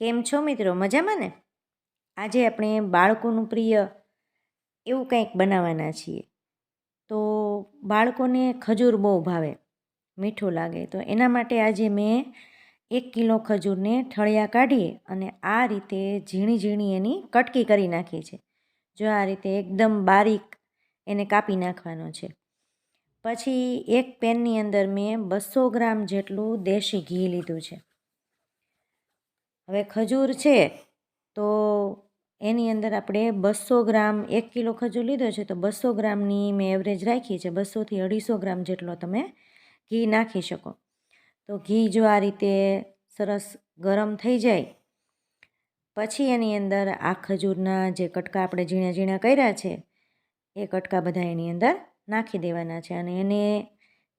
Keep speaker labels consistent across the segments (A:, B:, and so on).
A: કેમ છો મિત્રો? મજામાં ને? આજે આપણે બાળકોનું પ્રિય એવું કંઈક બનાવવાના છીએ. તો બાળકોને ખજૂર બહુ ભાવે, મીઠું લાગે. તો એના માટે આજે મેં એક કિલો ખજૂરને ઠળિયા કાઢી અને આ રીતે ઝીણી ઝીણી એની કટકી કરી નાખી છે જો આ રીતે એકદમ બારીક એને કાપી નાખવાનો છે. પછી એક પેનની અંદર મેં બસો ગ્રામ જેટલું દેશી ઘી લીધું છે. હવે ખજૂર છે, તો એની અંદર આપણે બસો ગ્રામ, એક કિલો ખજૂર લીધો છે, તો બસો ગ્રામની મેં એવરેજ રાખી છે બસોથી અઢીસો ગ્રામ જેટલો તમે ઘી નાખી શકો. તો ઘી જો આ રીતે સરસ ગરમ થઈ જાય, પછી એની અંદર આ ખજૂરના જે કટકા આપણે ઝીણા ઝીણા કર્યા છે, એ કટકા બધા એની અંદર નાખી દેવાના છે અને એને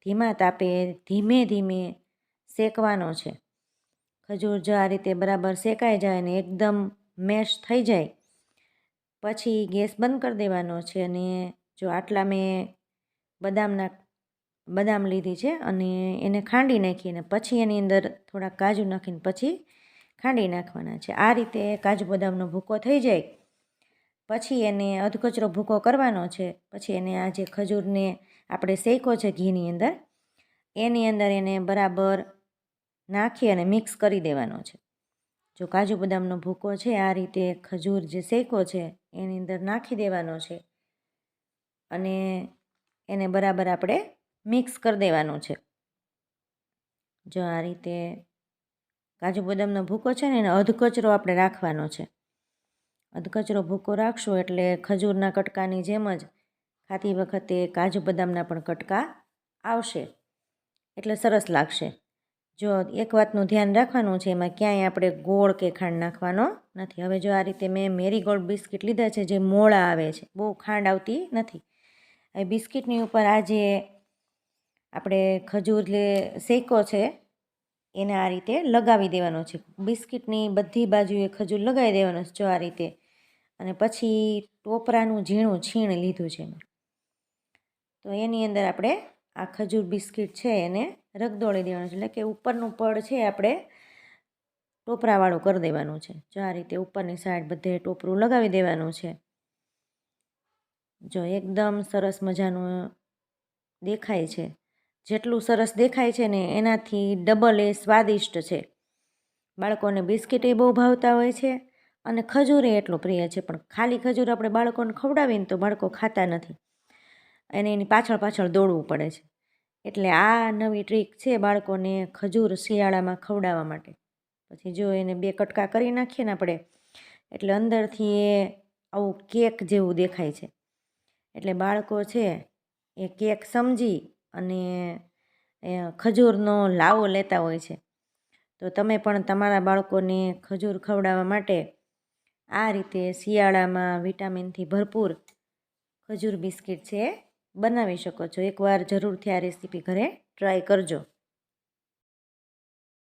A: ધીમા તાપે ધીમે ધીમે શેકવાનો છે. ખજૂર જો આ રીતે બરાબર શેકાઈ જાય અને એકદમ મેશ થઈ જાય, પછી ગેસ બંધ કરી દેવાનો છે અને જો આટલા મેં બદામના, બદામ લીધી છે અને એને ખાંડી નાખીને પછી એની અંદર થોડા કાજુ નાખીને પછી ખાંડી નાખવાના છે. આ રીતે કાજુ બદામનો ભૂકો થઈ જાય, પછી એને અધકચરો ભૂકો કરવાનો છે, પછી એને આ જે ખજૂરને આપણે શેકો છે ઘીની અંદર, એની અંદર એને બરાબર નાખી અને મિક્સ કરી દેવાનો છે. જો કાજુ બદામનો ભૂકો છે, આ રીતે ખજૂર જે શેકો છે, એની અંદર નાખી દેવાનો છે અને એને બરાબર આપણે મિક્સ કરી દેવાનું છે. જો આ રીતે કાજુ બદામનો ભૂકો છે ને, એને અધકચરો આપણે રાખવાનો છે. અધકચરો ભૂકો રાખશું એટલે ખજૂરના કટકાની જેમ જ ખાતી વખતે કાજુ બદામના પણ કટકા આવશે. એટલે સરસ લાગશે. જો એક વાતનું ધ્યાન રાખવાનું છે, એમાં ક્યાંય આપણે ગોળ કે ખાંડ નાખવાનો નથી. હવે જો આ રીતે મેં મેરી ગોલ્ડ બિસ્કિટ લીધા છે, જે મોળા આવે છે, બહુ ખાંડ આવતી નથી. એ બિસ્કિટની ઉપર આ જે આપણે ખજૂર જે શેકો છે, એને આ રીતે લગાવી દેવાનો છે. બિસ્કિટની બધી બાજુએ ખજૂર લગાવી દેવાનો છે, જો આ રીતે. અને પછી ટોપરાનું ઝીણું છીણ લીધું છે તો એની અંદર આપણે આ ખજૂર બિસ્કિટ છે, એને રગદોળી દેવાનું છે. એટલે કે ઉપરનું પડ છે આપણે ટોપરાવાળું કરી દેવાનું છે. જો આ રીતે ઉપરની સાઈડ બધે ટોપરું લગાવી દેવાનું છે. જો એકદમ સરસ મજાનું દેખાય છે. જેટલું સરસ દેખાય છે ને એનાથી ડબલ એ સ્વાદિષ્ટ છે. બાળકોને બિસ્કિટ એ બહુ ભાવતા હોય છે અને ખજૂર એ એટલું પ્રિય છે. પણ ખાલી ખજૂર આપણે બાળકોને ખવડાવીને તો બાળકો ખાતા નથી. અને એની પાછળ પાછળ દોડવું પડે છે. એટલે આ નવી ટ્રીક છે બાળકોને ખજૂર શિયાળામાં ખવડાવવા માટે. પછી જો એને બે કટકા કરી નાખીએ ને આપણે, એટલે અંદરથી એ આવું કેક જેવું દેખાય છે. એટલે બાળકો છે એ કેક સમજી અને ખજૂરનો લાવો લેતા હોય છે. તો તમે પણ તમારા બાળકોને ખજૂર ખવડાવવા માટે આ રીતે શિયાળામાં વિટામિનથી ભરપૂર ખજૂર બિસ્કિટ છે બનાવી શકો છો. એકવાર જરૂરથી આ રેસીપી ઘરે ટ્રાય કરજો.